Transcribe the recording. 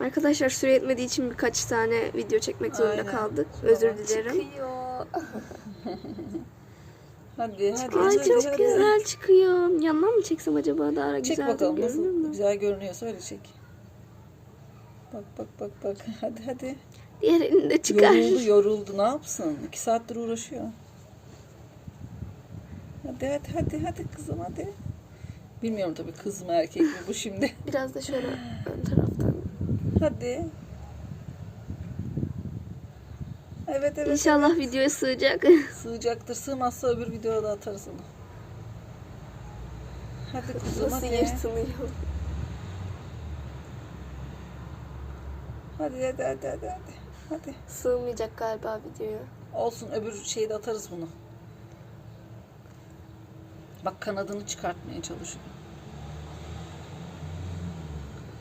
Arkadaşlar süre yetmediği için birkaç tane video çekmek zorunda Aynen. kaldık. Şuna Özür dilerim. Çıkıyor. Hadi hadi. Ay hadi, çok hadi. güzel çıkıyor. Yandan mı çeksem acaba daha Çek güzel bakalım nasıl mü? güzel görünüyorsa öyle çek. Bak bak bak bak. Hadi hadi. Diğer elini de çıkar. Yoruldu yoruldu ne yapsın? İki saattir uğraşıyor. Hadi hadi hadi hadi kızım hadi. Bilmiyorum tabii kız mı erkek mi bu şimdi. Biraz da şöyle ön taraftan. Hadi. Evet evet. İnşallah videoya sığacak. Sığacaktır. Sığmazsa öbür videoda da atarız onu. Hadi kızım Nasıl hadi. yırtınıyor. Hadi hadi hadi hadi hadi. Hadi. Sığmayacak galiba videoya. Olsun öbür şeyde atarız bunu. Bak kanadını çıkartmaya çalışıyor.